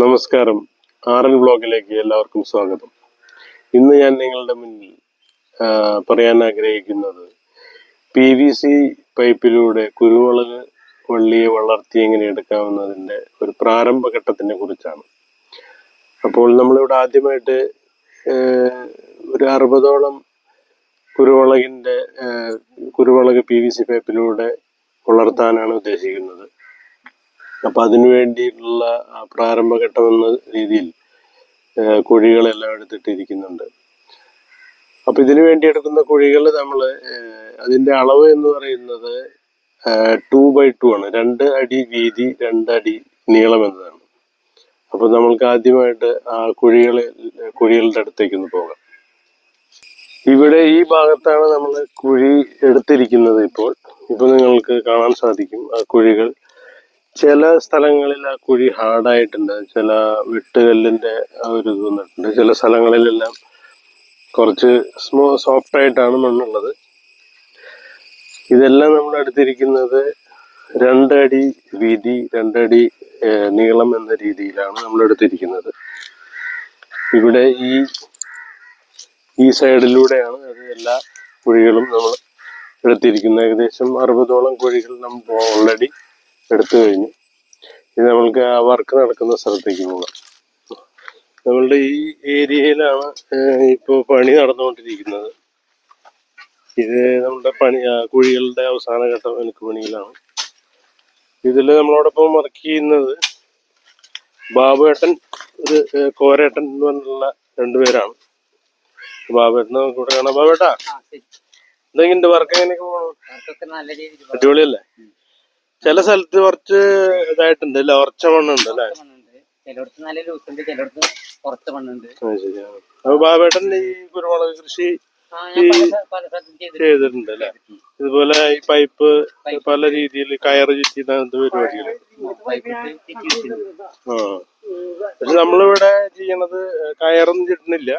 നമസ്കാരം. R N ബ്ലോഗിലേക്ക് എല്ലാവർക്കും സ്വാഗതം. ഇന്ന് ഞാൻ നിങ്ങളുടെ മുന്നിൽ പറയാൻ ആഗ്രഹിക്കുന്നത് പി വി സി പൈപ്പിലൂടെ കുരുമുളക് വള്ളിയെ വളർത്തി എങ്ങനെ എടുക്കാമെന്നതിന്റെ ഒരു പ്രാരംഭഘട്ടത്തിനെ കുറിച്ചാണ്. അപ്പോൾ നമ്മളിവിടെ ആദ്യമായിട്ട് ഒരു അറുപതോളം കുരുമുളകിന്റെ കുരുവളക് പി വി സി പൈപ്പിലൂടെ വളർത്താനാണ് ഉദ്ദേശിക്കുന്നത്. അപ്പൊ അതിനു വേണ്ടിയിട്ടുള്ള ആ പ്രാരംഭഘട്ടം എന്ന രീതിയിൽ കുഴികളെല്ലാം എടുത്തിട്ടിരിക്കുന്നുണ്ട്. അപ്പൊ ഇതിനു വേണ്ടി എടുക്കുന്ന കുഴികൾ നമ്മൾ അതിന്റെ അളവ് എന്ന് പറയുന്നത് ടു ബൈ ടു ആണ്. രണ്ട് അടി വീതി രണ്ടടി നീളം എന്നതാണ്. അപ്പൊ നമ്മൾക്ക് ആദ്യമായിട്ട് ആ കുഴികൾ കുഴികളുടെ അടുത്തേക്ക് ഒന്ന് പോകാം. ഇവിടെ ഈ ഭാഗത്താണ് നമ്മൾ കുഴി എടുത്തിരിക്കുന്നത് ഇപ്പോൾ. ഇപ്പൊ നിങ്ങൾക്ക് കാണാൻ സാധിക്കും ആ കുഴികൾ ചില സ്ഥലങ്ങളിൽ ആ കുഴി ഹാർഡായിട്ടുണ്ട്. ചില വിട്ടുകല്ലിന്റെ ഒരു ഇത് വന്നിട്ടുണ്ട്. ചില സ്ഥലങ്ങളിലെല്ലാം കുറച്ച് സ്മോ സോഫ്റ്റ് ആയിട്ടാണ് മണ്ണുള്ളത്. ഇതെല്ലാം നമ്മൾ എടുത്തിരിക്കുന്നത് രണ്ടടി വീതി രണ്ടടി നീളം എന്ന രീതിയിലാണ് നമ്മൾ എടുത്തിരിക്കുന്നത് ഇവിടെ ഈ ഈ സൈഡിലൂടെയാണ് അത് എല്ലാ കുഴികളും നമ്മൾ എടുത്തിരിക്കുന്നത്. ഏകദേശം അറുപതോളം കുഴികൾ നമ്മൾ ഓൾറെഡി എടുത്തു കഴിഞ്ഞു. ഇനി നമ്മൾക്ക് ആ വർക്ക് നടക്കുന്ന സ്ഥലത്തേക്ക് പോകാം. നമ്മളുടെ ഈ ഏരിയയിലാണ് ഇപ്പോൾ പണി നടന്നുകൊണ്ടിരിക്കുന്നത്. ഇത് നമ്മുടെ പണി കുഴികളുടെ അവസാന ഘട്ടം എനിക്ക് പണിയിലാണ്. ഇതിൽ നമ്മളോടൊപ്പം വർക്ക് ചെയ്യുന്നത് ബാബുവേട്ടൻ ഒരു കോരേട്ടൻ എന്ന് പറഞ്ഞുള്ള രണ്ടുപേരാണ് ബാബുവേട്ടനെ നമുക്ക് ഇവിടെ കാണാം. ബാബുവേട്ടാ എന്തെങ്കിലും വർക്ക് എങ്ങനെയൊക്കെ പോകണം അടിപൊളിയല്ലേ? ചില സ്ഥലത്ത് കുറച്ച് ഇതായിട്ടുണ്ട് അല്ലേ? ഉറച്ച മണ്ണുണ്ട് അല്ലെ? ചിലയിടത്ത് നല്ല ചിലയിടത്ത് കുറച്ച് മണ്ണുണ്ട്. അപ്പൊ ബാബേട്ടൻ ഈ കുരുമുളക് കൃഷി ചെയ്തിട്ടുണ്ട്. അല്ലെ? ഇതുപോലെ ഈ പൈപ്പ് പല രീതിയിൽ കയറ് ചുറ്റി പരിപാടികൾ. ആ. പക്ഷെ നമ്മളിവിടെ ചെയ്യണത് കയറൊന്നും ചുറ്റുന്നില്ല.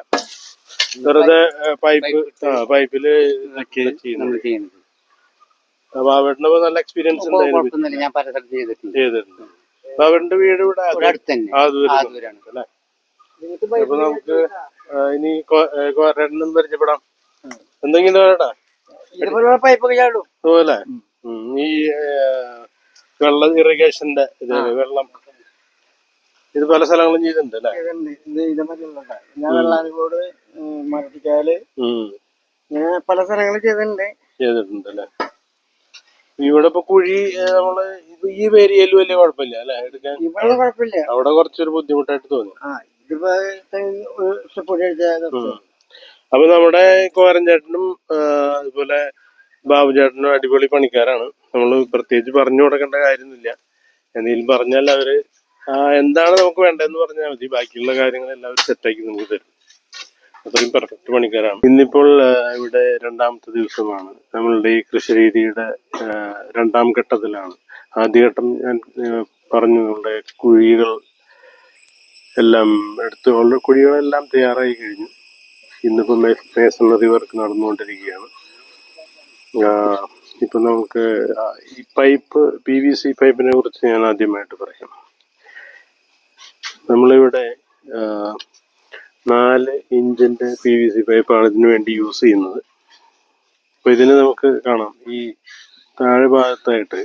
വെറുതെ പൈപ്പ് ആ പൈപ്പിൽ ഇതൊക്കെ ചെയ്യുന്നത്. ബാബേട്ടന് നല്ല എക്സ്പീരിയൻസ് കുഴപ്പമൊന്നുമില്ല ഞാൻ പല സ്ഥലത്ത് ചെയ്തിട്ടുണ്ട്. ചെയ്തിട്ടുണ്ട്. ബാബേട്ടന്റെ വീട് ഇവിടെ ഇവിടെ അടുത്ത് തന്നെ ആ ദൂരം അല്ലേ? അപ്പൊ നമുക്ക് ഇനി രണ്ടും പരിചയപ്പെടാം. എന്തെങ്കിലും വേണ്ടാ? ഇതുപോലുള്ള പൈപ്പൊക്കെ ചാടും. അതുപോലെ ഉം. ഈ വെള്ളം ഇറിഗേഷന്റെ ഇത് വെള്ളം. ഇത് പല സ്ഥലങ്ങളും ചെയ്തിട്ടുണ്ട് അല്ലേ? ഞാൻ വെള്ളാനിക്കോട് പല സ്ഥലങ്ങളും ചെയ്തിട്ടുണ്ട്. ചെയ്തിട്ടുണ്ട് അല്ലേ? ഇവിടെ ഇപ്പൊ കുഴി നമ്മൾ ഈ ഏരിയയിൽ വലിയ കുഴപ്പമില്ല അല്ലെ? എടുക്കാൻ ഇവിടെ കുഴപ്പമില്ല. അവിടെ കുറച്ചൊരു ബുദ്ധിമുട്ടായിട്ട് തോന്നി. അപ്പൊ നമ്മുടെ കോരൻ ചേട്ടനും അതുപോലെ ബാബു ചേട്ടനും അടിപൊളി പണിക്കാരാണ്. നമ്മൾ പ്രത്യേകിച്ച് പറഞ്ഞു കൊടുക്കേണ്ട കാര്യമൊന്നുമില്ല. എന്തെങ്കിലും പറഞ്ഞാൽ അവർ എന്താണ് നമുക്ക് വേണ്ടതെന്ന് പറഞ്ഞാൽ മതി. ബാക്കിയുള്ള കാര്യങ്ങൾ എല്ലാവരും സെറ്റാക്കി നമുക്ക് തരും. അത്രയും പെർഫെക്റ്റ് പണിക്കാരാണ്. ഇന്നിപ്പോൾ ഇവിടെ രണ്ടാമത്തെ ദിവസമാണ്. നമ്മളുടെ ഈ കൃഷി രീതിയുടെ രണ്ടാം ഘട്ടത്തിലാണ്. ആദ്യഘട്ടം ഞാൻ പറഞ്ഞു നമ്മുടെ കുഴികൾ എല്ലാം എടുത്ത് കുഴികളെല്ലാം തയ്യാറായി കഴിഞ്ഞു. ഇന്നിപ്പോൾ ഇന്നിപ്പോ മേസണറി വർക്ക് നടന്നുകൊണ്ടിരിക്കുകയാണ്. ഇപ്പൊ നമുക്ക് ഈ പൈപ്പ് പി വി സി പൈപ്പിനെ കുറിച്ച് ഞാൻ ആദ്യമായിട്ട് പറയാം. നമ്മളിവിടെ നാല് ഇഞ്ചിന്റെ പി വി സി പൈപ്പാണ് ഇതിനു വേണ്ടി യൂസ് ചെയ്യുന്നത്. അപ്പോൾ ഇതിന് നമുക്ക് കാണാം. ഈ താഴെ ഭാഗത്തായിട്ട്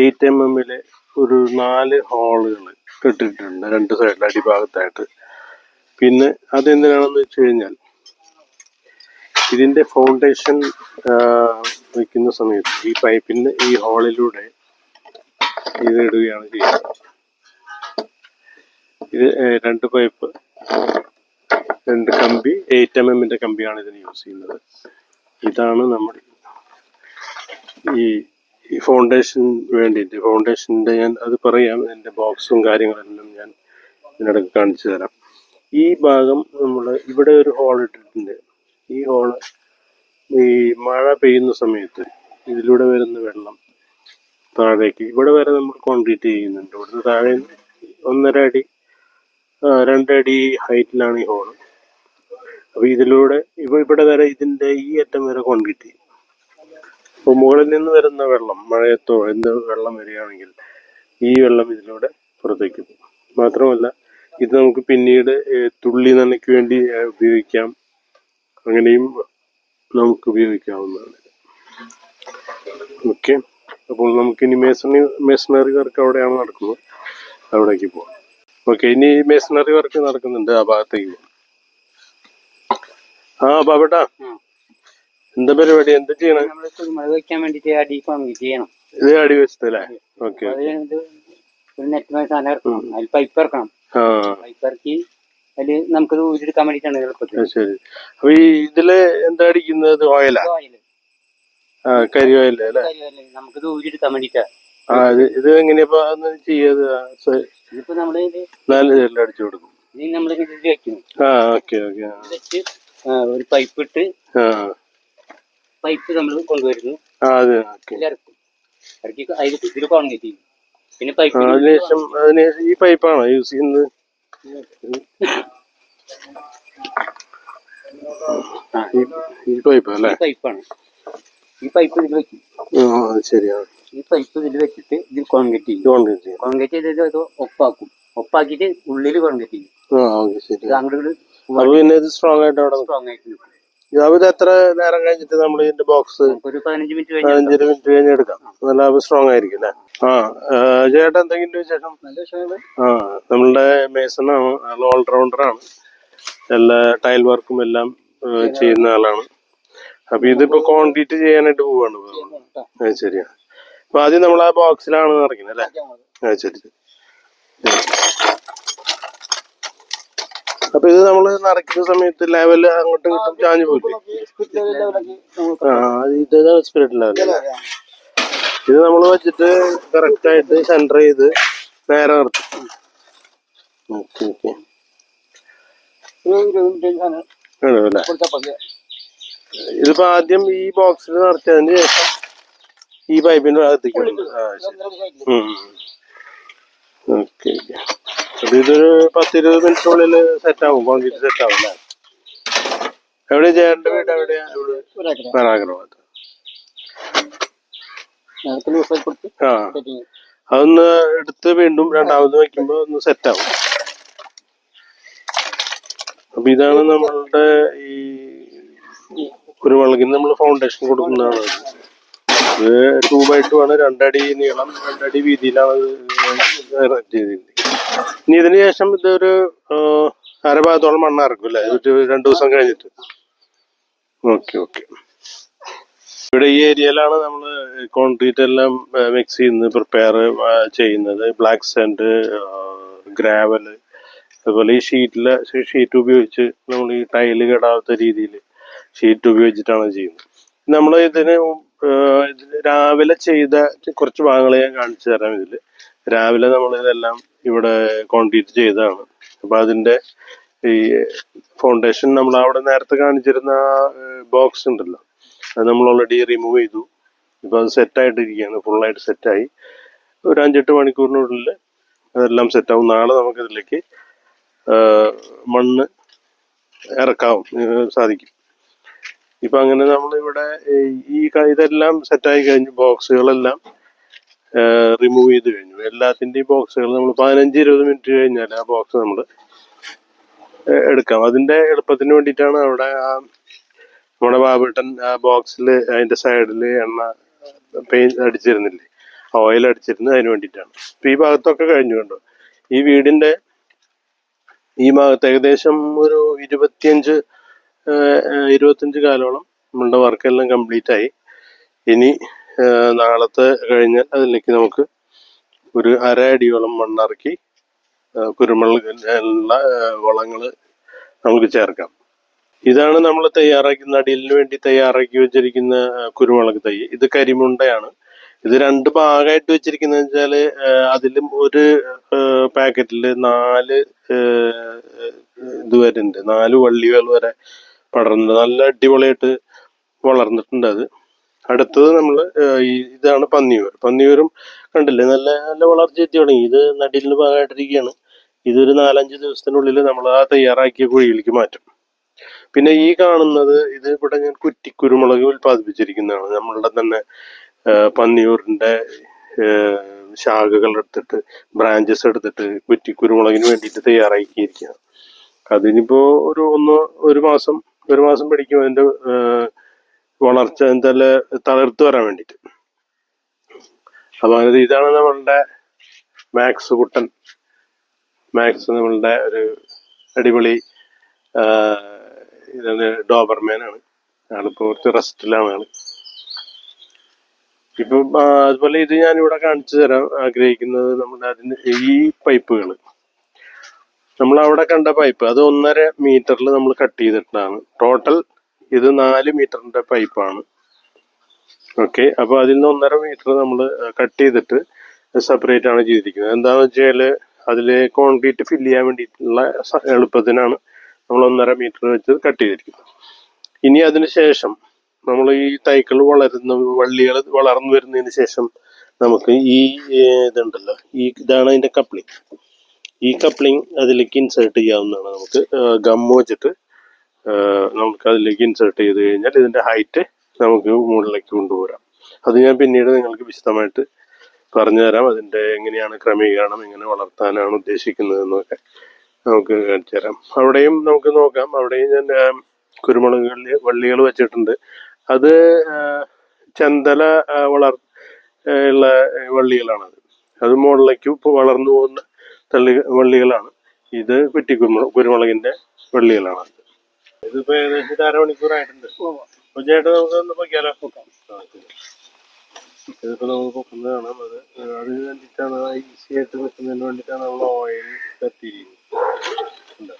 എയ്റ്റ് എം എമ്മിലെ ഒരു നാല് ഹോളുകൾ കെട്ടിട്ടുണ്ട് രണ്ട് സൈഡിൽ അടിഭാഗത്തായിട്ട്. പിന്നെ അതെന്തിനാണെന്ന് വെച്ച് കഴിഞ്ഞാൽ ഇതിന്റെ ഫൗണ്ടേഷൻ വയ്ക്കുന്ന സമയത്ത് ഈ പൈപ്പിന്റെ ഈ ഹോളിലൂടെ ഇത് ഇടുകയാണ് ചെയ്യുന്നത്. ഇത് രണ്ട് പൈപ്പ് രണ്ട് കമ്പി? എയ്റ്റ് എം എമ്മിന്റെ കമ്പിയാണ് ഇതിന് യൂസ് ചെയ്യുന്നത്. ഇതാണ് നമ്മൾ ഈ ഫൗണ്ടേഷൻ വേണ്ടിയിട്ട്. ഫൗണ്ടേഷന്റെ ഞാൻ അത് പറയാം. എന്റെ ബോക്സും കാര്യങ്ങളെല്ലാം ഞാൻ ഇതിനിടയ്ക്ക് കാണിച്ചു തരാം. ഈ ഭാഗം നമ്മൾ ഇവിടെ ഒരു ഹോൾ ഇട്ടിട്ടുണ്ട്. ഈ ഹോൾ ഈ മഴ പെയ്യുന്ന സമയത്ത് ഇതിലൂടെ വരുന്ന വെള്ളം താഴേക്ക് ഇവിടെ വരെ നമ്മൾ കോൺക്രീറ്റ് ചെയ്യുന്നുണ്ട്. ഇവിടുന്ന് താഴെ ഒന്നര അടി രണ്ടടി ഹൈറ്റിലാണ് ഈ ഹോൾ. അപ്പൊ ഇതിലൂടെ ഇപ്പൊ ഇവിടെ വരെ ഇതിന്റെ ഈ അറ്റം വരെ കൊണ്ടിട്ടി അപ്പൊ മുകളിൽ നിന്ന് വരുന്ന വെള്ളം മഴയത്തോ എന്ത് വെള്ളം വരികയാണെങ്കിൽ ഈ വെള്ളം ഇതിലൂടെ പുറത്തേക്ക് പോകും. മാത്രമല്ല ഇത് നമുക്ക് പിന്നീട് തുള്ളി നനയ്ക്ക് വേണ്ടി ഉപയോഗിക്കാം. അങ്ങനെയും നമുക്ക് ഉപയോഗിക്കാവുന്നതാണ്. ഓക്കെ. അപ്പോൾ നമുക്ക് ഇനി മേസണി മേസണറി വർക്ക് അവിടെയാണ് നടക്കുന്നത്. അവിടേക്ക് പോവാം ഓക്കെ ഇനി മേസണറി വർക്ക് നടക്കുന്നുണ്ട് ആ ഭാഗത്തേക്ക്. ആ ബാബട്ടാ. എന്താ പരിപാടി? എന്താ ചെയ്യണേ? വെക്കാൻ വേണ്ടിട്ട് അടി ചെയ്യണം. ഇത് അടി വെച്ചതല്ലേ ഓക്കെ അത് ഇത് ഒരു നെറ്റ് സാധനം ഇറക്കണം. അതിൽ പൈപ്പ് ഇറക്കണം. ആ. പൈപ്പ് ഇറക്കി അതിൽ നമുക്കത് ഊരിയെടുക്കാൻ വേണ്ടിയിട്ടാണ് എളുപ്പത്തിൽ അത് ശരി. അപ്പൊ ഈ ഇതിൽ എന്താ അടിക്കുന്നത്? ഓയിലാ? ആ കരി നമുക്കത് ഊരിയെടുക്കാൻ വേണ്ടിയിട്ടാ. ആ ഇത് ഇത് എങ്ങനെയാ അന്ന് ചെയ്യത്? ഇതിപ്പോ നമ്മൾ ഇത് നാല് സൈഡിൽ അടിച്ചു കൊടുക്കും. ഇത് നമ്മൾ ഇതിൽ വെക്കുന്നു ആ ഓക്കെ ഓക്കെ വെച്ച് ഒരു പൈപ്പ് ഇട്ട് ആ. പൈപ്പ് നമ്മൾ കൊണ്ടുവരുന്നു. ആ അത് ഓക്കെ. ഇറക്കും. ഇറക്കി അതിൽ ഇതിൽ കോൺക്രീറ്റ് ചെയ്യും. പിന്നെ പൈപ്പ് അതിനുശേഷം അതിനുശേഷം ഈ പൈപ്പാണോ യൂസ് ചെയ്യുന്നത്? ഈ പൈപ്പ് അല്ലേ? പൈപ്പാണ് ഈ പൈപ്പ് ഇതിൽ വെക്കും. ശരിയാണ് ഈ പൈപ്പ് ഇതിൽ വെച്ചിട്ട് ഇതിൽ കോൺക്രീറ്റ് ചെയ്യും. കോൺക്രീറ്റ് ചെയ്ത് കോൺക്രീറ്റ് ചെയ്തിട്ട് ഇത് ഒപ്പാക്കും. ഒപ്പാക്കിയിട്ട് ഉള്ളിൽ കോൺക്രീറ്റ് ചെയ്യും. ഇത് അങ്ങോട്ട് പിന്നെ ഇത് സ്ട്രോങ് ആയിട്ട് അവിടെ സ്ട്രോങ് ആയിട്ട് നിൽക്കും ഇത് എത്ര നേരം കഴിഞ്ഞിട്ട് നമ്മൾ ഇതിന്റെ ബോക്സ് ഒരു പതിനഞ്ച് മിനിറ്റ് പതിനഞ്ച് മിനിറ്റ് കഴിഞ്ഞ് എടുക്കാം. നല്ല സ്ട്രോങ് ആയിരിക്കും അല്ലേ? ആ ആ, ചേട്ടാ എന്തെങ്കിലും വിശേഷം? ആ നമ്മളുടെ മേസണാണ് ആൾ ഓൾറൗണ്ടറാണ് എല്ലാ ടൈൽ വർക്കും എല്ലാം ചെയ്യുന്ന ആളാണ്. അപ്പൊ ഇതിപ്പോ കോൺക്രീറ്റ് ചെയ്യാനായിട്ട് പോവാണ്. അത് ശരിയാ. അപ്പൊ ആദ്യം നമ്മൾ ആ ബോക്സിലാണ് നിറയ്ക്കുന്നത് അല്ലേ അത് ശരി. അപ്പൊ ഇത് നമ്മൾ നിറയ്ക്കുന്ന സമയത്ത് ലെവൽ അങ്ങോട്ടും ഇങ്ങോട്ടും ചാഞ്ഞു പോയില്ലേ ആ ഇത് സ്പിരിറ്റ് ലെവൽ ഇത് നമ്മൾ വെച്ചിട്ട് കറക്റ്റ് ആയിട്ട് സെന്റർ ചെയ്ത് നേരെ നിർത്തും. Okay okay. ഇതിപ്പോ ആദ്യം ഈ ബോക്സിൽ നിറച്ചതിന് ശേഷം ഈ പൈപ്പിന്റെ ശരി. ഓക്കെ അത് ഇതൊരു പത്തിരുപത് മിനിറ്റിനുള്ളിൽ സെറ്റ് ആവും. കോൺക്രീറ്റ് സെറ്റ് ആവും അല്ലേ? എവിടെ ചേട്ടന്റെ വീട് എവിടെയാ? ആ. അതൊന്ന് എടുത്ത് വീണ്ടും രണ്ടാമത് വെക്കുമ്പോ ഒന്ന് സെറ്റ് ആവും. അപ്പൊ ഇതാണ് നമ്മളുടെ ഈ കുരുമുളകിന് നമ്മൾ ഫൗണ്ടേഷൻ കൊടുക്കുന്നതാണ് ഇത് ടൂ ബൈ ടു ആണ് രണ്ടടി നീളം രണ്ടടി വീതിയിലാണ് ഇനി ഇതിന് ശേഷം ഇതൊരു അരഭാഗത്തോളം മണ്ണ് ഇറക്കും അല്ലേ? ഒരു രണ്ടു ദിവസം കഴിഞ്ഞിട്ട്. ഓക്കെ ഓക്കെ ഇവിടെ ഈ ഏരിയയിലാണ് നമ്മൾ കോൺക്രീറ്റ് എല്ലാം മിക്സ് ചെയ്യുന്നത് പ്രിപ്പയർ ചെയ്യുന്നത്. ബ്ലാക്ക് സാൻഡ് ഗ്രാവൽ അതുപോലെ ഈ ഷീറ്റിലെ ഷീറ്റ് ഉപയോഗിച്ച് നമ്മൾ ഈ ടൈൽ കെടാത്ത രീതിയിൽ ഷീറ്റ് ഉപയോഗിച്ചിട്ടാണ് ചെയ്യുന്നത്. നമ്മൾ ഇതിന് രാവിലെ ചെയ്ത കുറച്ച് ഭാഗങ്ങൾ ഞാൻ കാണിച്ചു തരാം ഇതിൽ രാവിലെ നമ്മൾ ഇതെല്ലാം ഇവിടെ കോൺക്രീറ്റ് ചെയ്തതാണ്. അപ്പൊ അതിന്റെ ഈ ഫൗണ്ടേഷൻ നമ്മൾ അവിടെ നേരത്തെ കാണിച്ചിരുന്ന ബോക്സ് ഉണ്ടല്ലോ. അത് നമ്മൾ ഓൾറെഡി റിമൂവ് ചെയ്തു. ഇപ്പൊ അത് സെറ്റ് ആയിട്ടിരിക്കുകയാണ്. ഫുള്ളായിട്ട് സെറ്റായി ഒരു അഞ്ചെട്ട് മണിക്കൂറിനുള്ളിൽ അതെല്ലാം സെറ്റാവും നാളെ നമുക്കിതിലേക്ക് മണ്ണ് ഇറക്കാവും. സാധിക്കും. ഇപ്പൊ അങ്ങനെ നമ്മൾ ഇവിടെ ഈ ഇതെല്ലാം സെറ്റായി കഴിഞ്ഞു ബോക്സുകളെല്ലാം റിമൂവ് ചെയ്ത് കഴിഞ്ഞു. എല്ലാത്തിന്റെയും ബോക്സുകൾ നമ്മൾ പതിനഞ്ച് ഇരുപത് മിനിറ്റ് കഴിഞ്ഞാൽ ആ ബോക്സ് നമ്മൾ എടുക്കാം. അതിന്റെ എളുപ്പത്തിന് വേണ്ടിയിട്ടാണ് അവിടെ ആ നമ്മുടെ ബാബേട്ടൻ ആ ബോക്സിൽ അതിന്റെ സൈഡിൽ എണ്ണ പെയിന്റ് അടിച്ചിരുന്നില്ലേ? ഓയിൽ അടിച്ചിരുന്നത് അതിന് വേണ്ടിയിട്ടാണ്. അപ്പൊ ഈ ഭാഗത്തൊക്കെ കഴിഞ്ഞു കണ്ടോ? ഈ വീടിന്റെ ഈ ഭാഗത്ത് ഏകദേശം ഒരു ഇരുപത്തിയഞ്ച് ഇരുപത്തിയഞ്ച് കാലോളം നമ്മളുടെ വർക്കെല്ലാം കംപ്ലീറ്റ് ആയി ഇനി നാളത്തെ കഴിഞ്ഞാൽ അതിലേക്ക് നമുക്ക് ഒരു അര അടിയോളം മണ്ണിറക്കി കുരുമുളക് ഉള്ള വളങ്ങൾ നമുക്ക് ചേർക്കാം. ഇതാണ് നമ്മൾ തയ്യാറാക്കുന്ന നടിലിന് വേണ്ടി തയ്യാറാക്കി വെച്ചിരിക്കുന്ന കുരുമുളക് തൈ. ഇത് കരിമുണ്ടയാണ്. ഇത് രണ്ട് ഭാഗമായിട്ട് വെച്ചിരിക്കുന്നത് വെച്ചാൽ അതിലും ഒരു പാക്കറ്റിൽ നാല് ഇത് വരുന്നുണ്ട് നാല് വള്ളികൾ വരെ പടർന്ന് നല്ല അടിപൊളിയായിട്ട് വളർന്നിട്ടുണ്ട് അത്. അടുത്തത് നമ്മൾ ഇതാണ് പന്നിയൂർ. പന്നിയൂരും കണ്ടില്ലേ? നല്ല നല്ല വളർച്ച എത്തി തുടങ്ങി. ഇത് നടിലിന് ഭാഗമായിട്ടിരിക്കുകയാണ്. ഇതൊരു നാലഞ്ച് ദിവസത്തിനുള്ളിൽ നമ്മൾ ആ തയ്യാറാക്കിയ കുഴിയിലേക്ക് മാറ്റും. പിന്നെ ഈ കാണുന്നത് ഇത് ഇവിടെ ഞാൻ കുറ്റി കുരുമുളക് ഉൽപ്പാദിപ്പിച്ചിരിക്കുന്നതാണ്. നമ്മളുടെ തന്നെ പന്നിയൂരിന്റെ ശാഖകൾ എടുത്തിട്ട് ബ്രാഞ്ചസ് എടുത്തിട്ട് കുറ്റി കുരുമുളകിന് വേണ്ടിയിട്ട് തയ്യാറാക്കിയിരിക്കുകയാണ്. അതിനിപ്പോ ഒരു ഒന്ന് ഒരു മാസം ഒരു മാസം പിടിക്കും അതിന്റെ വളർച്ച എന്തായാലും തളർത്തു വരാൻ വേണ്ടിയിട്ട്. അപ്പൊ അതായത് ഇതാണ് നമ്മളുടെ മാക്സ് കുട്ടൻ. മാക്സ് നമ്മളുടെ ഒരു അടിപൊളി ഇതാണ് ഡോബർമാനാണ്. ആളിപ്പോ കുറച്ച് റെസ്റ്റിലാണ് ഇപ്പം അതുപോലെ ഇത് ഇവിടെ കാണിച്ചു തരാൻ ആഗ്രഹിക്കുന്നത് നമ്മുടെ അതിന് ഈ പൈപ്പുകൾ നമ്മൾ അവിടെ കണ്ട പൈപ്പ് അത് ഒന്നര മീറ്ററിൽ നമ്മൾ കട്ട് ചെയ്തിട്ടാണ്. ടോട്ടൽ ഇത് നാല് മീറ്ററിന്റെ പൈപ്പാണ് ഓക്കെ അപ്പൊ അതിൽ നിന്ന് ഒന്നര മീറ്റർ നമ്മൾ കട്ട് ചെയ്തിട്ട് സെപ്പറേറ്റ് ആണ് ചെയ്തിരിക്കുന്നത്. എന്താണെന്ന് വെച്ചാൽ അതിൽ കോൺക്രീറ്റ് ഫില്ല് ചെയ്യാൻ വേണ്ടിയിട്ടുള്ള എളുപ്പത്തിനാണ് നമ്മൾ ഒന്നര മീറ്റർ വെച്ച് കട്ട് ചെയ്തിരിക്കുന്നത്. ഇനി അതിന് ശേഷം നമ്മൾ ഈ തൈകൾ വളരുന്ന വള്ളികൾ വളർന്നു വരുന്നതിന് ശേഷം നമുക്ക് ഈ ഇതുണ്ടല്ലോ ഈ ഇതാണ് അതിന്റെ കപ്ലിംഗ് ഈ കപ്ലിംഗ് അതിലേക്ക് ഇൻസേർട്ട് ചെയ്യാവുന്നതാണ്. നമുക്ക് ഗം വെച്ചിട്ട് നമുക്ക് അതിലേക്ക് ഇൻസേർട്ട് ചെയ്ത് കഴിഞ്ഞാൽ ഇതിന്റെ ഹൈറ്റ് നമുക്ക് മുകളിലേക്ക് കൊണ്ടുപോരാം. അത് ഞാൻ പിന്നീട് നിങ്ങൾക്ക് വിശദമായിട്ട് പറഞ്ഞു തരാം അതിന്റെ എങ്ങനെയാണ് ക്രമീകരണം എങ്ങനെ വളർത്താനാണ് ഉദ്ദേശിക്കുന്നത് എന്നൊക്കെ നമുക്ക് കാണിച്ചു തരാം. അവിടെയും നമുക്ക് നോക്കാം. അവിടെയും ഞാൻ കുരുമുളകുകളിൽ കുരുമുളക് വള്ളികൾ വെച്ചിട്ടുണ്ട്. അത് ചന്തല വളർ ഉള്ള വള്ളികളാണത്. അത് മുകളിലേക്ക് ഇപ്പോൾ വളർന്നു പോകുന്ന തള്ളി വള്ളികളാണ്. ഇത് വെട്ടി കുരുമുളക് കുരുമുളകിന്റെ വള്ളികളാണ്. ഇതിപ്പോ ഏകദേശം അരമണിക്കൂറായിട്ടുണ്ട്. ചേട്ടാ നമുക്ക് ഒന്ന് പൊക്കിയാലോ. ഇതിപ്പോ നമുക്ക് പൊക്കുന്നത് കാണാം. അത് അതിന് വേണ്ടിയിട്ടാണ് ഈസി ആയിട്ട് വെക്കുന്നതിന് വേണ്ടിയിട്ടാണ് നമ്മൾ ഓയിൽ തട്ടിയിരിക്കുന്നത് ഉണ്ട്.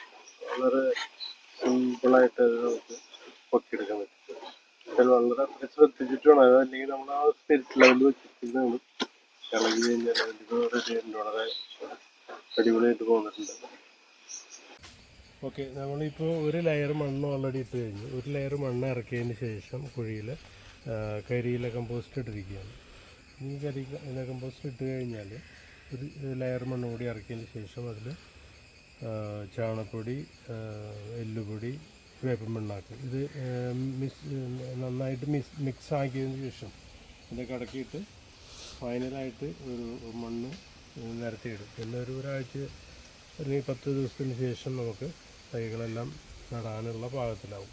വളരെ സിമ്പിളായിട്ട് അത് നമുക്ക് പൊക്കിയെടുക്കാൻ പറ്റും. വളരെ അത്ര ശ്രദ്ധിച്ചിട്ട് വേണം. അത് അല്ലെങ്കിൽ നമ്മൾ ആ സ്പിരിറ്റ് ലെവൽ വെച്ചിട്ട് നമ്മൾ ഇളകി കഴിഞ്ഞാൽ അതിന്റെ വളരെ അടിപൊളിയായിട്ട് പോന്നിട്ടുണ്ട്. ഓക്കെ നമ്മളിപ്പോൾ ഒരു ലെയർ മണ്ണ് ഓൾറെഡി ഇട്ട് കഴിഞ്ഞു. ഒരു ലെയർ മണ്ണ് ഇറക്കിയതിന് ശേഷം കുഴിയിൽ കരിയില കമ്പോസ്റ്റ് ഇട്ടിരിക്കുകയാണ്. ഈ കരി കമ്പോസ്റ്റ് ഇട്ട് കഴിഞ്ഞാൽ ഒരു ലെയർ മണ്ണ് കൂടി ഇറക്കിയതിന് ശേഷം അതിൽ ചാണകപ്പൊടി എല്ലുപൊടി വേപ്പൻ മണ്ണാക്കും. ഇത് മിക്സ് നന്നായിട്ട് മിക്സ് മിക്സ് ആക്കിയതിന് ശേഷം ഇതൊക്കെ അടക്കിയിട്ട് ഫൈനലായിട്ട് ഒരു മണ്ണ് നിരത്തിയിടും. പിന്നെ ഒരു ഒരാഴ്ച അല്ലെങ്കിൽ പത്ത് ദിവസത്തിന് ശേഷം നമുക്ക് തൈകളെല്ലാം നടാനുള്ള പാകത്തിലാവും.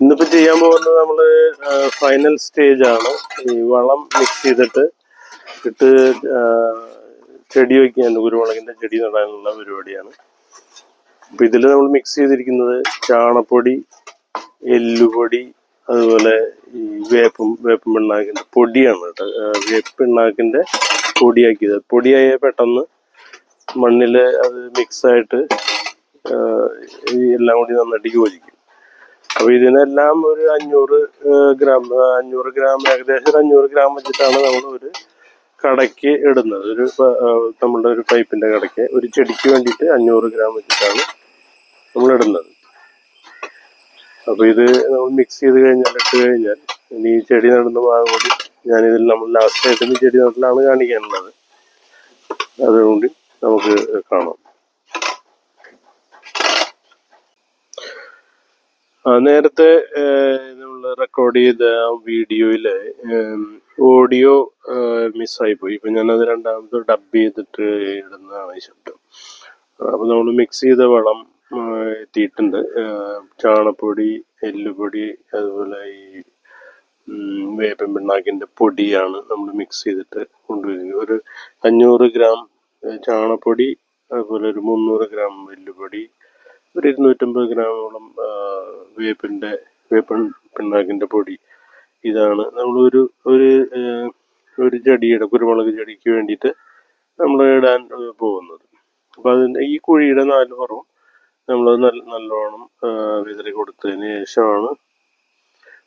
ഇന്നിപ്പോ ചെയ്യാൻ പോകുന്നത് നമ്മൾ ഫൈനൽ സ്റ്റേജ് ആണ്. ഈ വളം മിക്സ് ചെയ്തിട്ട് ഇട്ട് ചെടി വയ്ക്കാൻ കുരുമുളകിന്റെ ചെടി നടാനുള്ള പരിപാടിയാണ്. അപ്പൊ ഇതിൽ നമ്മൾ മിക്സ് ചെയ്തിരിക്കുന്നത് ചാണപ്പൊടി എല്ലുപൊടി അതുപോലെ ഈ വേപ്പും വേപ്പും പിണ്ണാക്കിന്റെ പൊടിയാണ് കേട്ടോ. വേപ്പ് പിണ്ണാക്കിന്റെ പൊടിയാക്കിയത്. പൊടിയായ പെട്ടെന്ന് മണ്ണിൽ അത് മിക്സായിട്ട് എല്ലാം കൂടി നന്നായിട്ട് യോജിക്കും. അപ്പൊ ഇതിനെല്ലാം ഒരു അഞ്ഞൂറ് ഗ്രാം അഞ്ഞൂറ് ഗ്രാം ഏകദേശം ഒരു അഞ്ഞൂറ് ഗ്രാം വെച്ചിട്ടാണ് നമ്മൾ ഒരു കടയ്ക്ക് ഇടുന്നത്. ഒരു നമ്മളുടെ ഒരു പൈപ്പിന്റെ കടയ്ക്ക്. ഒരു ചെടിക്ക് വേണ്ടിയിട്ട് അഞ്ഞൂറ് ഗ്രാം വെച്ചിട്ടാണ് നമ്മൾ ഇടുന്നത്. അപ്പൊ ഇത് മിക്സ് ചെയ്ത് കഴിഞ്ഞാൽ ഇട്ട് കഴിഞ്ഞാൽ ഇനി ഈ ചെടി നടുന്ന ഭാഗം കൂടി ഞാൻ ഇതിൽ നമ്മൾ ലാസ്റ്റ് ആയിട്ട് ചെടി നട്ടിലാണ് കാണിക്കാനുള്ളത് അതുകൊണ്ട് നമുക്ക് കാണാം. നേരത്തെ നമ്മൾ റെക്കോർഡ് ചെയ്ത ആ വീഡിയോയിൽ ഓഡിയോ മിസ്സായി പോയി ഇപ്പൊ ഞാനത് രണ്ടാമത് ഡബ് ചെയ്തിട്ട് ഇടുന്നതാണ് ശബ്ദം. അപ്പൊ നമ്മൾ മിക്സ് ചെയ്ത വളം എത്തിയിട്ടുണ്ട്. ചാണപ്പൊടി എല്ലുപൊടി അതുപോലെ ഈ വേപ്പൻ പിണ്ണാക്കിന്റെ പൊടിയാണ് നമ്മൾ മിക്സ് ചെയ്തിട്ട് കൊണ്ടുവരുന്നത്. ഒരു അഞ്ഞൂറ് ഗ്രാം ചാണപ്പൊടി അതുപോലെ ഒരു മുന്നൂറ് ഗ്രാം എല്ലുപൊടി ഒരു ഇരുന്നൂറ്റമ്പത് ഗ്രാമോളം വേപ്പിന്റെ വേപ്പൻ പിണ്ണാക്കിന്റെ പൊടി ഇതാണ്. നമ്മൾ ഒരു ഒരു ഒരു ചെടിയുടെ കുരുമുളക് ചെടിക്ക് വേണ്ടിയിട്ട് നമ്മൾ ഇടാൻ പോകുന്നത്. അപ്പൊ അതിന്റെ ഈ കുഴിയുടെ നാല് പുറവും നമ്മൾ നല്ല നല്ലോണം വിതറി കൊടുത്തതിന് ശേഷമാണ്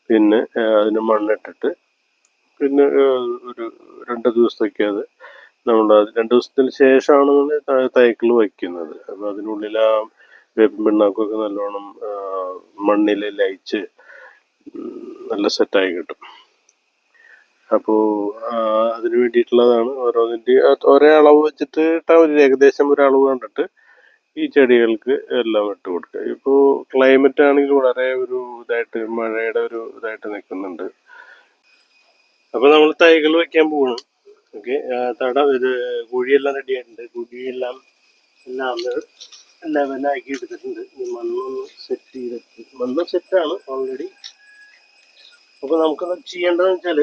പിന്നെ അതിന് മണ്ണിട്ടിട്ട് പിന്നെ ഒരു രണ്ട് ദിവസത്തേക്ക് അത് നമ്മൾ രണ്ട് ദിവസത്തിന് ശേഷമാണ് നമ്മൾ തൈക്കൾ വയ്ക്കുന്നത്. അപ്പോൾ അതിനുള്ളിൽ ആ വേപ്പിൻ പിണ്ണാക്കൊക്കെ നല്ലോണം മണ്ണിൽ ലയിച്ച് നല്ല സെറ്റായി കിട്ടും. അപ്പോൾ അതിന് വേണ്ടിയിട്ടുള്ളതാണ് ഓരോന്നിന്റെ ഒരേ അളവ് വെച്ചിട്ട് മതി. ഏകദേശം ഒരു അളവ് കണ്ടിട്ട് ഈ ചെടികൾക്ക് എല്ലാം ഇട്ട് കൊടുക്കുക. ഇപ്പോൾ ക്ലൈമറ്റ് ആണെങ്കിൽ വളരെ ഒരു ഇതായിട്ട് മഴയുടെ ഒരു ഇതായിട്ട് നിൽക്കുന്നുണ്ട്. അപ്പോൾ നമ്മൾ തൈകൾ വെക്കാൻ പോകണം ഓക്കെ തട ഇത് കുഴിയെല്ലാം റെഡി ആയിട്ടുണ്ട്. കുഴിയെല്ലാം എല്ലാം ലെവലാക്കി എടുത്തിട്ടുണ്ട്. മണ്ണൊന്ന് സെറ്റ് ചെയ്തിട്ട് മണ്ണ് സെറ്റാണ് ഓൾറെഡി അപ്പോൾ നമുക്ക് ചെയ്യേണ്ടതെന്ന് വെച്ചാൽ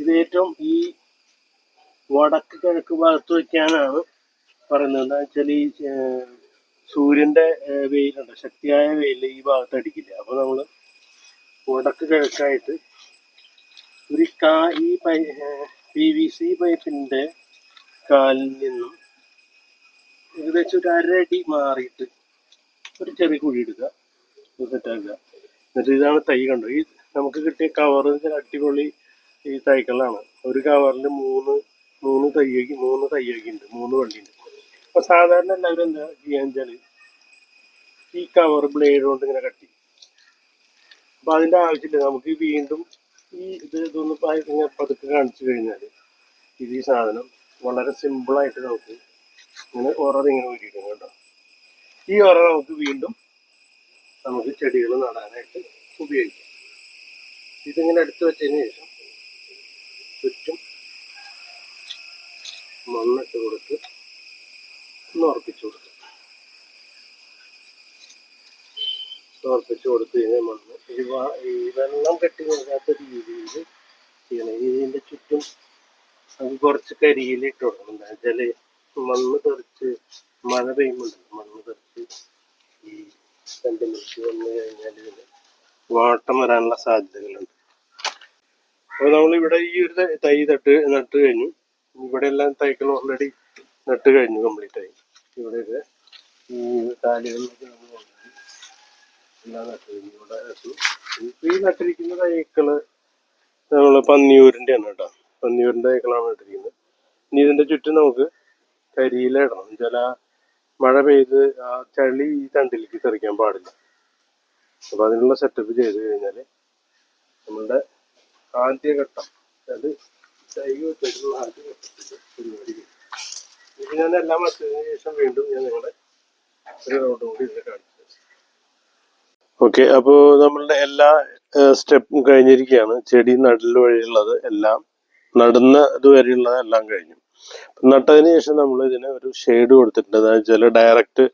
ഇത് ഏറ്റവും ഈ വടക്ക് കിഴക്ക് ഭാഗത്ത് വെക്കാനാണ് പറയുന്നത് എന്താ വെച്ചാൽ ഈ സൂര്യന്റെ വെയിലുണ്ട് ശക്തിയായ വെയിൽ ഈ ഭാഗത്ത് അടിക്കില്ല. അപ്പൊ നമ്മൾ വടക്ക് കിഴക്കായിട്ട് ഒരു കാ ഈ പി വി സി പൈപ്പിന്റെ കാലിൽ നിന്നും ഏകദേശം ഒരു അരടി മാറിയിട്ട് ഒരു ചെറിയ കുഴി എടുക്കുക സെറ്റാക്കുക എന്നിട്ട് ഇതാണ് തൈ കണ്ടു? ഈ നമുക്ക് കിട്ടിയ കവർ അടിപൊളി ഈ തൈകളാണ്. ഒരു കവറിൽ മൂന്ന് മൂന്ന് തൈ മൂന്ന് തയ്യൊക്കെ ഉണ്ട് മൂന്ന് വള്ളിയുണ്ട് അപ്പൊ സാധാരണ എല്ലാവരും എന്താ ചെയ്യാന്ന് വെച്ചാൽ ഈ കവർ ബ്ലേഡ് കൊണ്ട് ഇങ്ങനെ കട്ടി അപ്പൊ അതിന്റെ ആവശ്യമില്ല. നമുക്ക് വീണ്ടും ഈ ഇത് ഇതൊന്ന് ഇങ്ങനെ പതുക്കെ കാണിച്ചു കഴിഞ്ഞാൽ ഇത് ഈ സാധനം വളരെ സിമ്പിൾ ആയിട്ട് നമുക്ക് ഇങ്ങനെ ഉറ ഇങ്ങനെ ഊരിയിടും കേട്ടോ. ഈ ഉറ നമുക്ക് വീണ്ടും നമുക്ക് ചെടികൾ നടാനായിട്ട് ഉപയോഗിക്കാം. ഇതിങ്ങനെ എടുത്തു വെച്ചതിന് ശേഷം ചുറ്റും മണ്ണിട്ട് കൊടുത്ത് ഉറപ്പിച്ചു കൊടുക്കും ഉറപ്പിച്ചു കൊടുത്തു കഴിഞ്ഞാൽ മണ്ണ് ഈ ഈ വെള്ളം കെട്ടി നിൽക്കാത്ത രീതിയിൽ ചെയ്യണം. ഇതിന്റെ ചുറ്റും നമുക്ക് കുറച്ച് കരിയില ഇട്ട് കൊടുക്കണം എന്താ വെച്ചാൽ മണ്ണ് തെറിച്ച് മഴ പെയ്യുമ്പോണ്ടല്ലോ മണ്ണ് തെറിച്ച് ഈ രണ്ട് മിനിറ്റ് വന്നു കഴിഞ്ഞാൽ വാട്ടം വരാനുള്ള സാധ്യതകളുണ്ട്. അപ്പോൾ നമ്മളിവിടെ ഈ ഒരു തൈ തട്ട് നട്ട് കഴിഞ്ഞു. ഇവിടെ എല്ലാം തൈകൾ ഓൾറെഡി നട്ട് കഴിഞ്ഞു കംപ്ലീറ്റ് ആയി. ഇവിടെയൊക്കെ ഈ കാലുകളിലൊക്കെ നമ്മൾ already എല്ലാം നട്ട് ഇവിടെ നട്ടു ഈ നട്ടിരിക്കുന്ന തൈകൾ നമ്മൾ പന്നിയൂരിന്റെ ആണ് കേട്ടോ. പന്നിയൂരിന്റെ തൈകളാണ് നട്ടിരിക്കുന്നത്. ഇനി ഇതിന്റെ ചുറ്റും നമുക്ക് കരിയില ഇടണം. ആ മഴ പെയ്ത് ആ ചളി ഈ തണ്ടിലേക്ക് തെറിക്കാൻ പാടില്ല. അപ്പൊ അതിനുള്ള സെറ്റപ്പ് ചെയ്ത് കഴിഞ്ഞാൽ നമ്മളുടെ ആദ്യഘട്ടം അതായത് തൈ വെച്ചിട്ടുള്ള ആദ്യഘട്ടത്തിന്റെ പരിപാടി. ഇത് ഞാൻ എല്ലാം വച്ചതിന് ശേഷം വീണ്ടും ഞാൻ നിങ്ങളെ ഒരു റൗണ്ട് കൂടി കാണിച്ചു ഓക്കെ അപ്പോൾ നമ്മളുടെ എല്ലാ സ്റ്റെപ്പും കഴിഞ്ഞിരിക്കുകയാണ്. ചെടി നടൽ വഴിയുള്ളത് എല്ലാം നടുന്ന ഇതുവരെയുള്ളത് എല്ലാം കഴിഞ്ഞു. നട്ടതിന് ശേഷം നമ്മൾ ഇതിന് ഒരു ഷെയ്ഡ് കൊടുത്തിട്ടുണ്ട്. അതായത് വെച്ചാൽ ഡയറക്റ്റ്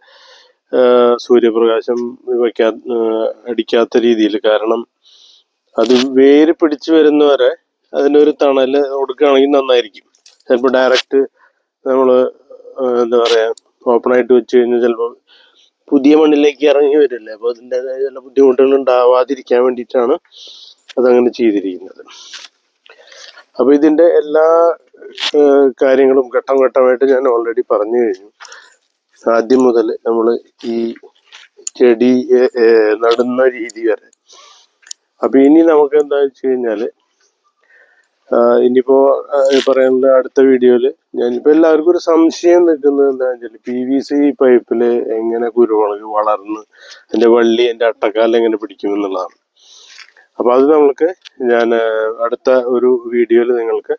സൂര്യപ്രകാശം വയ്ക്കാ അടിക്കാത്ത രീതിയിൽ. കാരണം അത് വേര് പിടിച്ചു വരുന്നവരെ അതിനൊരു തണൽ കൊടുക്കുകയാണെങ്കിൽ നന്നായിരിക്കും. ചിലപ്പോൾ ഡയറക്റ്റ് നമ്മൾ എന്താ പറയാ ഓപ്പൺ ആയിട്ട് വെച്ച് കഴിഞ്ഞാൽ ചിലപ്പോൾ പുതിയ മണ്ണിലേക്ക് ഇറങ്ങി വരില്ലേ? അപ്പോൾ അതിന്റെതായ ചില ബുദ്ധിമുട്ടുകൾ ഉണ്ടാവാതിരിക്കാൻ വേണ്ടിയിട്ടാണ് അതങ്ങനെ ചെയ്തിരിക്കുന്നത്. അപ്പോൾ ഇതിന്റെ എല്ലാ കാര്യങ്ങളും ഘട്ടം ഘട്ടമായിട്ട് ഞാൻ ഓൾറെഡി പറഞ്ഞു കഴിഞ്ഞു. ആദ്യം മുതൽ നമ്മൾ ഈ ചെടി നടുന്ന രീതി വരെ. അപ്പൊ ഇനി നമുക്ക് എന്താ വെച്ച് കഴിഞ്ഞാൽ ആഹ് ഇനിയിപ്പോ പറയുന്നത് അടുത്ത വീഡിയോയിൽ ഞാനിപ്പോ എല്ലാവർക്കും ഒരു സംശയം നിൽക്കുന്നത് എന്താ വെച്ചാൽ പി വി സി പൈപ്പിൽ എങ്ങനെ കുരുമുളക് വളർന്ന് അതിന്റെ വള്ളി അതിന്റെ അട്ടക്കാലം എങ്ങനെ പിടിക്കും എന്നുള്ളതാണ്. അപ്പൊ അത് നമ്മൾക്ക് ഞാൻ അടുത്ത ഒരു വീഡിയോയിൽ നിങ്ങൾക്ക്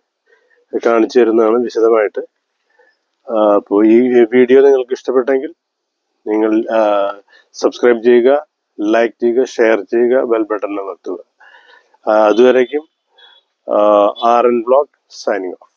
കാണിച്ചു തരുന്നതാണ് വിശദമായിട്ട്. അപ്പോൾ ഈ വീഡിയോ നിങ്ങൾക്ക് ഇഷ്ടപ്പെട്ടെങ്കിൽ നിങ്ങൾ സബ്സ്ക്രൈബ് ചെയ്യുക ലൈക്ക് ചെയ്യുക ഷെയർ ചെയ്യുക ബെൽ ബട്ടൺ അമർത്തുക. അതുവരേക്കും R N blog signing off